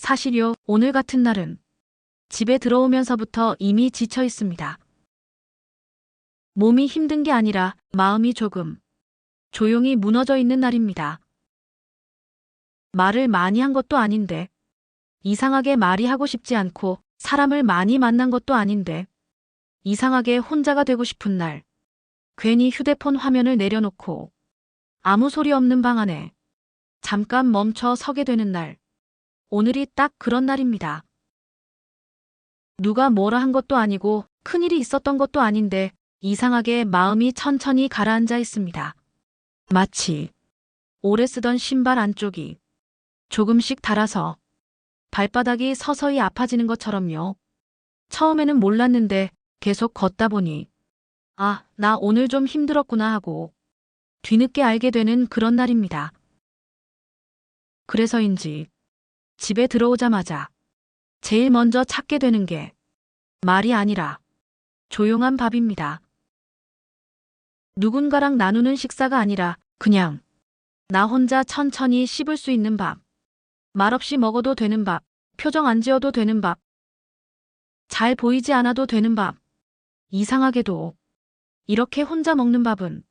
사실요, 오늘 같은 날은 집에 들어오면서부터 이미 지쳐 있습니다. 몸이 힘든 게 아니라 마음이 조금 조용히 무너져 있는 날입니다. 말을 많이 한 것도 아닌데, 이상하게 말이 하고 싶지 않고 사람을 많이 만난 것도 아닌데, 이상하게 혼자가 되고 싶은 날, 괜히 휴대폰 화면을 내려놓고 아무 소리 없는 방 안에 잠깐 멈춰 서게 되는 날, 오늘이 딱 그런 날입니다. 누가 뭐라 한 것도 아니고 큰일이 있었던 것도 아닌데 이상하게 마음이 천천히 가라앉아 있습니다. 마치 오래 쓰던 신발 안쪽이 조금씩 닳아서 발바닥이 서서히 아파지는 것처럼요. 처음에는 몰랐는데 계속 걷다 보니 아, 나 오늘 좀 힘들었구나 하고 뒤늦게 알게 되는 그런 날입니다. 그래서인지 집에 들어오자마자 제일 먼저 찾게 되는 게 말이 아니라 조용한 밥입니다. 누군가랑 나누는 식사가 아니라 그냥 나 혼자 천천히 씹을 수 있는 밥. 말없이 먹어도 되는 밥. 표정 안 지어도 되는 밥. 잘 보이지 않아도 되는 밥. 이상하게도 이렇게 혼자 먹는 밥은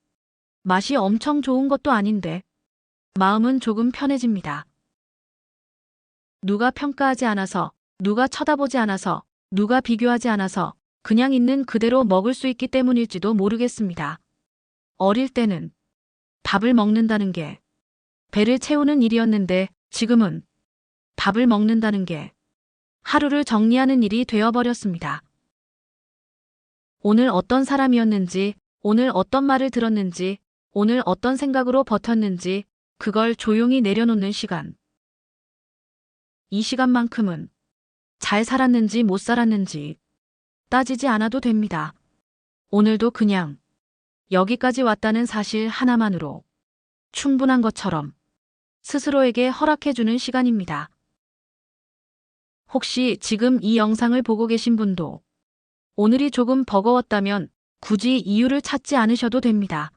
맛이 엄청 좋은 것도 아닌데 마음은 조금 편해집니다. 누가 평가하지 않아서, 누가 쳐다보지 않아서, 누가 비교하지 않아서 그냥 있는 그대로 먹을 수 있기 때문일지도 모르겠습니다. 어릴 때는 밥을 먹는다는 게 배를 채우는 일이었는데 지금은 밥을 먹는다는 게 하루를 정리하는 일이 되어버렸습니다. 오늘 어떤 사람이었는지, 오늘 어떤 말을 들었는지, 오늘 어떤 생각으로 버텼는지, 그걸 조용히 내려놓는 시간. 이 시간만큼은 잘 살았는지 못 살았는지 따지지 않아도 됩니다. 오늘도 그냥 여기까지 왔다는 사실 하나만으로 충분한 것처럼 스스로에게 허락해주는 시간입니다. 혹시 지금 이 영상을 보고 계신 분도 오늘이 조금 버거웠다면 굳이 이유를 찾지 않으셔도 됩니다.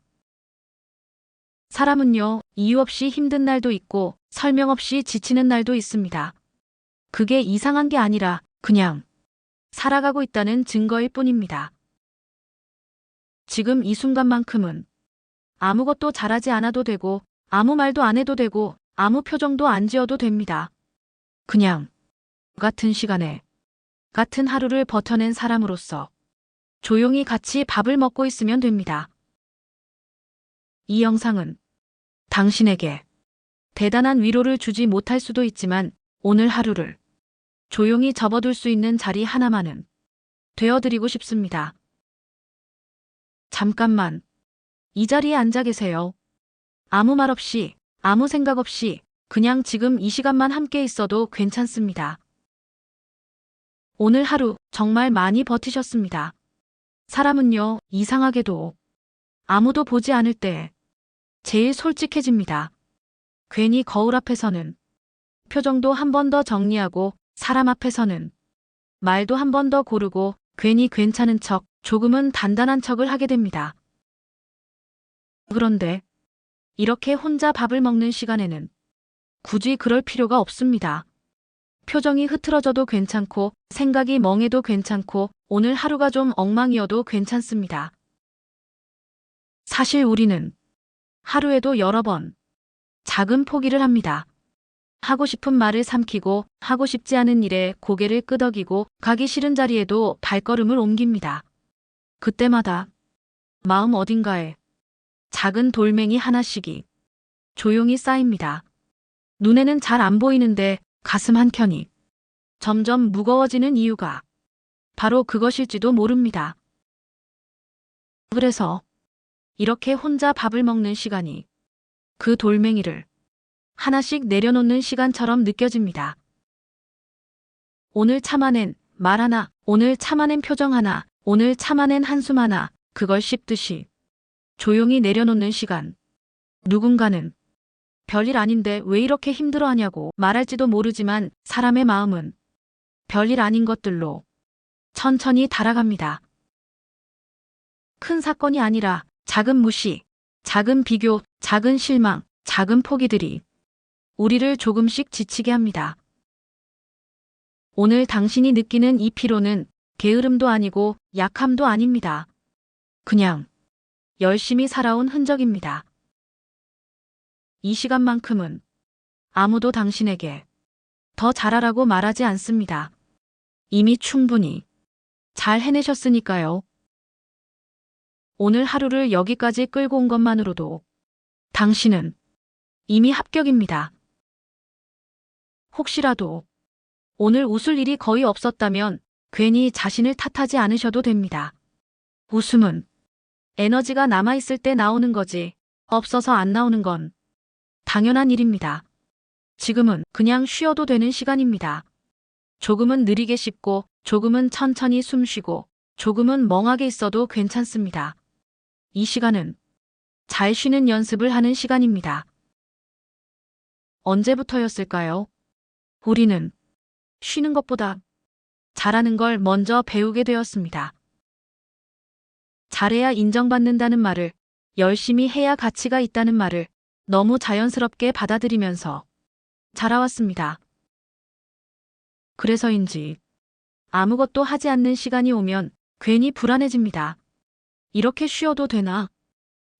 사람은요, 이유 없이 힘든 날도 있고 설명 없이 지치는 날도 있습니다. 그게 이상한 게 아니라 그냥 살아가고 있다는 증거일 뿐입니다. 지금 이 순간만큼은 아무것도 잘하지 않아도 되고 아무 말도 안 해도 되고 아무 표정도 안 지어도 됩니다. 그냥 같은 시간에 같은 하루를 버텨낸 사람으로서 조용히 같이 밥을 먹고 있으면 됩니다. 이 영상은 당신에게 대단한 위로를 주지 못할 수도 있지만 오늘 하루를 조용히 접어둘 수 있는 자리 하나만은 되어드리고 싶습니다. 잠깐만 이 자리에 앉아 계세요. 아무 말 없이, 아무 생각 없이 그냥 지금 이 시간만 함께 있어도 괜찮습니다. 오늘 하루 정말 많이 버티셨습니다. 사람은요, 이상하게도 아무도 보지 않을 때 제일 솔직해집니다. 괜히 거울 앞에서는 표정도 한 번 더 정리하고 사람 앞에서는 말도 한 번 더 고르고 괜히 괜찮은 척, 조금은 단단한 척을 하게 됩니다. 그런데 이렇게 혼자 밥을 먹는 시간에는 굳이 그럴 필요가 없습니다. 표정이 흐트러져도 괜찮고 생각이 멍해도 괜찮고 오늘 하루가 좀 엉망이어도 괜찮습니다. 사실 우리는 하루에도 여러 번 작은 포기를 합니다. 하고 싶은 말을 삼키고 하고 싶지 않은 일에 고개를 끄덕이고 가기 싫은 자리에도 발걸음을 옮깁니다. 그때마다 마음 어딘가에 작은 돌멩이 하나씩이 조용히 쌓입니다. 눈에는 잘 안 보이는데 가슴 한켠이 점점 무거워지는 이유가 바로 그것일지도 모릅니다. 그래서 이렇게 혼자 밥을 먹는 시간이 그 돌멩이를 하나씩 내려놓는 시간처럼 느껴집니다. 오늘 참아낸 말 하나, 오늘 참아낸 표정 하나, 오늘 참아낸 한숨 하나, 그걸 씹듯이 조용히 내려놓는 시간. 누군가는 별일 아닌데 왜 이렇게 힘들어 하냐고 말할지도 모르지만 사람의 마음은 별일 아닌 것들로 천천히 달아갑니다. 큰 사건이 아니라 작은 무시, 작은 비교, 작은 실망, 작은 포기들이 우리를 조금씩 지치게 합니다. 오늘 당신이 느끼는 이 피로는 게으름도 아니고 약함도 아닙니다. 그냥 열심히 살아온 흔적입니다. 이 시간만큼은 아무도 당신에게 더 잘하라고 말하지 않습니다. 이미 충분히 잘 해내셨으니까요. 오늘 하루를 여기까지 끌고 온 것만으로도 당신은 이미 합격입니다. 혹시라도 오늘 웃을 일이 거의 없었다면 괜히 자신을 탓하지 않으셔도 됩니다. 웃음은 에너지가 남아있을 때 나오는 거지 없어서 안 나오는 건 당연한 일입니다. 지금은 그냥 쉬어도 되는 시간입니다. 조금은 느리게 씹고 조금은 천천히 숨 쉬고 조금은 멍하게 있어도 괜찮습니다. 이 시간은 잘 쉬는 연습을 하는 시간입니다. 언제부터였을까요? 우리는 쉬는 것보다 잘하는 걸 먼저 배우게 되었습니다. 잘해야 인정받는다는 말을, 열심히 해야 가치가 있다는 말을 너무 자연스럽게 받아들이면서 자라왔습니다. 그래서인지 아무것도 하지 않는 시간이 오면 괜히 불안해집니다. 이렇게 쉬어도 되나?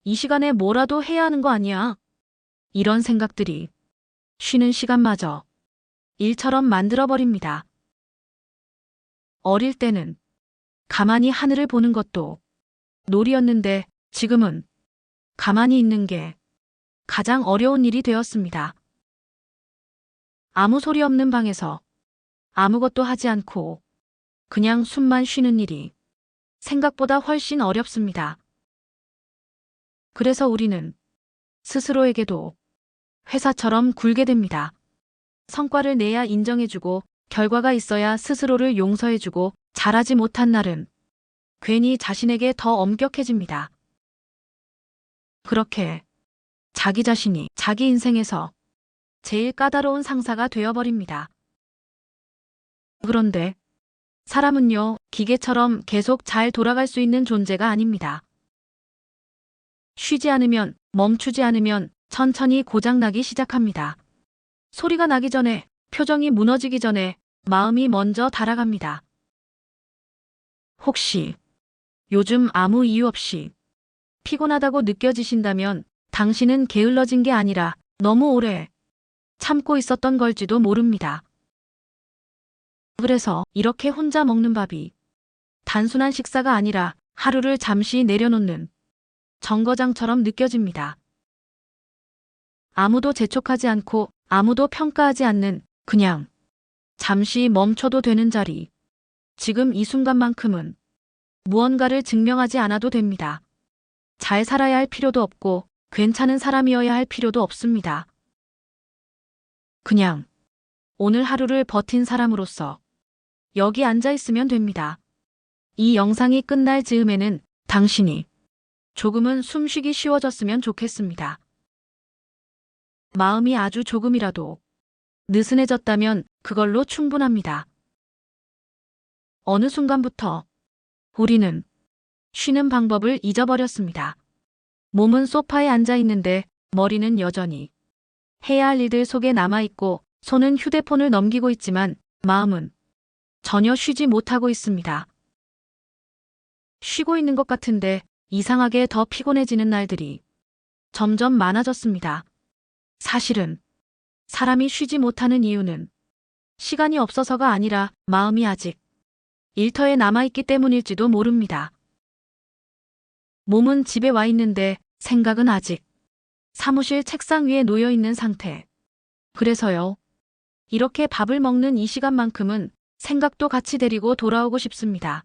이 시간에 뭐라도 해야 하는 거 아니야? 이런 생각들이 쉬는 시간마저 일처럼 만들어버립니다. 어릴 때는 가만히 하늘을 보는 것도 놀이였는데 지금은 가만히 있는 게 가장 어려운 일이 되었습니다. 아무 소리 없는 방에서 아무것도 하지 않고 그냥 숨만 쉬는 일이 생각보다 훨씬 어렵습니다. 그래서 우리는 스스로에게도 회사처럼 굴게 됩니다. 성과를 내야 인정해주고 결과가 있어야 스스로를 용서해주고 잘하지 못한 날은 괜히 자신에게 더 엄격해집니다. 그렇게 자기 자신이 자기 인생에서 제일 까다로운 상사가 되어버립니다. 그런데 사람은요, 기계처럼 계속 잘 돌아갈 수 있는 존재가 아닙니다. 쉬지 않으면, 멈추지 않으면 천천히 고장나기 시작합니다. 소리가 나기 전에, 표정이 무너지기 전에 마음이 먼저 달아갑니다. 혹시 요즘 아무 이유 없이 피곤하다고 느껴지신다면 당신은 게을러진 게 아니라 너무 오래 참고 있었던 걸지도 모릅니다. 그래서 이렇게 혼자 먹는 밥이 단순한 식사가 아니라 하루를 잠시 내려놓는 정거장처럼 느껴집니다. 아무도 재촉하지 않고 아무도 평가하지 않는 그냥 잠시 멈춰도 되는 자리. 지금 이 순간만큼은 무언가를 증명하지 않아도 됩니다. 잘 살아야 할 필요도 없고 괜찮은 사람이어야 할 필요도 없습니다. 그냥 오늘 하루를 버틴 사람으로서 여기 앉아 있으면 됩니다. 이 영상이 끝날 즈음에는 당신이 조금은 숨쉬기 쉬워졌으면 좋겠습니다. 마음이 아주 조금이라도 느슨해졌다면 그걸로 충분합니다. 어느 순간부터 우리는 쉬는 방법을 잊어버렸습니다. 몸은 소파에 앉아 있는데 머리는 여전히 해야 할 일들 속에 남아있고 손은 휴대폰을 넘기고 있지만 마음은 전혀 쉬지 못하고 있습니다. 쉬고 있는 것 같은데 이상하게 더 피곤해지는 날들이 점점 많아졌습니다. 사실은 사람이 쉬지 못하는 이유는 시간이 없어서가 아니라 마음이 아직 일터에 남아있기 때문일지도 모릅니다. 몸은 집에 와 있는데 생각은 아직 사무실 책상 위에 놓여 있는 상태. 그래서요. 이렇게 밥을 먹는 이 시간만큼은 생각도 같이 데리고 돌아오고 싶습니다.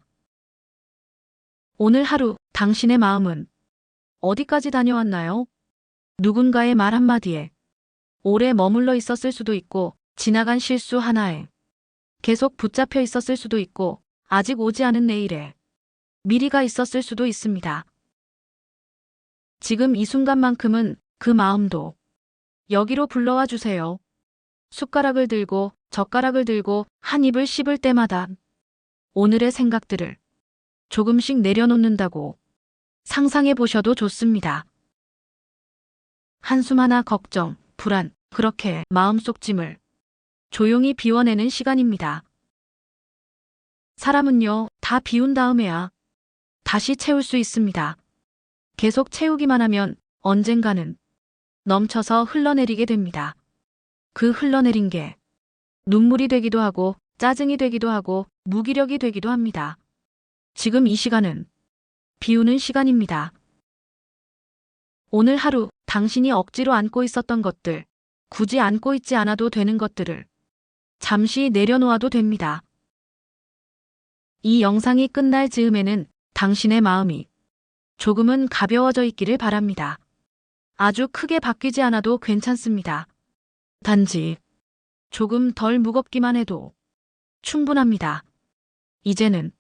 오늘 하루 당신의 마음은 어디까지 다녀왔나요? 누군가의 말 한마디에 오래 머물러 있었을 수도 있고 지나간 실수 하나에 계속 붙잡혀 있었을 수도 있고 아직 오지 않은 내일에 미리가 있었을 수도 있습니다. 지금 이 순간만큼은 그 마음도 여기로 불러와 주세요. 숟가락을 들고 젓가락을 들고 한 입을 씹을 때마다 오늘의 생각들을 조금씩 내려놓는다고 상상해 보셔도 좋습니다. 한숨 하나 걱정, 불안, 그렇게 마음속 짐을 조용히 비워내는 시간입니다. 사람은요, 다 비운 다음에야 다시 채울 수 있습니다. 계속 채우기만 하면 언젠가는 넘쳐서 흘러내리게 됩니다. 그 흘러내린 게 눈물이 되기도 하고 짜증이 되기도 하고 무기력이 되기도 합니다. 지금 이 시간은 비우는 시간입니다. 오늘 하루 당신이 억지로 안고 있었던 것들, 굳이 안고 있지 않아도 되는 것들을 잠시 내려놓아도 됩니다. 이 영상이 끝날 즈음에는 당신의 마음이 조금은 가벼워져 있기를 바랍니다. 아주 크게 바뀌지 않아도 괜찮습니다. 단지 조금 덜 무겁기만 해도 충분합니다. 이제는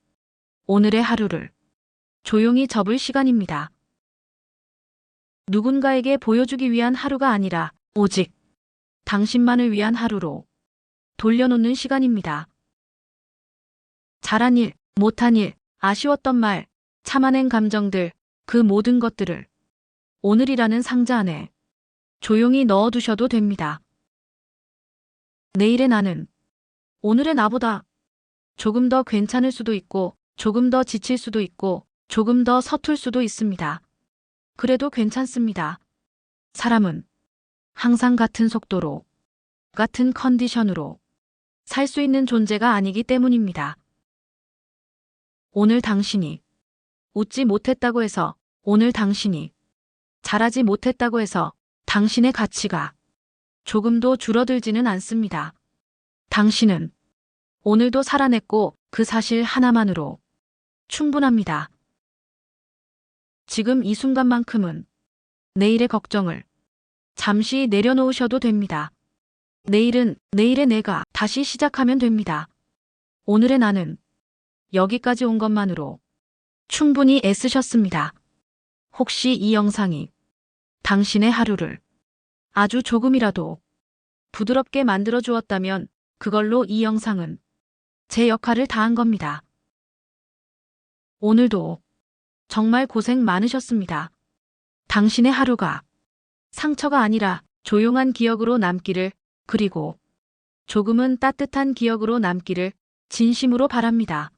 오늘의 하루를 조용히 접을 시간입니다. 누군가에게 보여주기 위한 하루가 아니라 오직 당신만을 위한 하루로 돌려놓는 시간입니다. 잘한 일, 못한 일, 아쉬웠던 말, 참아낸 감정들, 그 모든 것들을 오늘이라는 상자 안에 조용히 넣어두셔도 됩니다. 내일의 나는 오늘의 나보다 조금 더 괜찮을 수도 있고, 조금 더 지칠 수도 있고, 조금 더 서툴 수도 있습니다. 그래도 괜찮습니다. 사람은 항상 같은 속도로, 같은 컨디션으로 살 수 있는 존재가 아니기 때문입니다. 오늘 당신이 웃지 못했다고 해서, 오늘 당신이 잘하지 못했다고 해서 당신의 가치가 조금도 줄어들지는 않습니다. 당신은 오늘도 살아냈고 그 사실 하나만으로 충분합니다. 지금 이 순간만큼은 내일의 걱정을 잠시 내려놓으셔도 됩니다. 내일은 내일의 내가 다시 시작하면 됩니다. 오늘의 나는 여기까지 온 것만으로 충분히 애쓰셨습니다. 혹시 이 영상이 당신의 하루를 아주 조금이라도 부드럽게 만들어 주었다면 그걸로 이 영상은 제 역할을 다한 겁니다. 오늘도 정말 고생 많으셨습니다. 당신의 하루가 상처가 아니라 조용한 기억으로 남기를 그리고 조금은 따뜻한 기억으로 남기를 진심으로 바랍니다.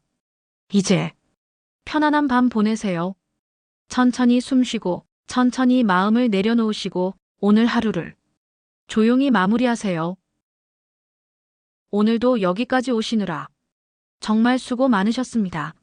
이제 편안한 밤 보내세요. 천천히 숨 쉬고 천천히 마음을 내려놓으시고 오늘 하루를 조용히 마무리하세요. 오늘도 여기까지 오시느라 정말 수고 많으셨습니다.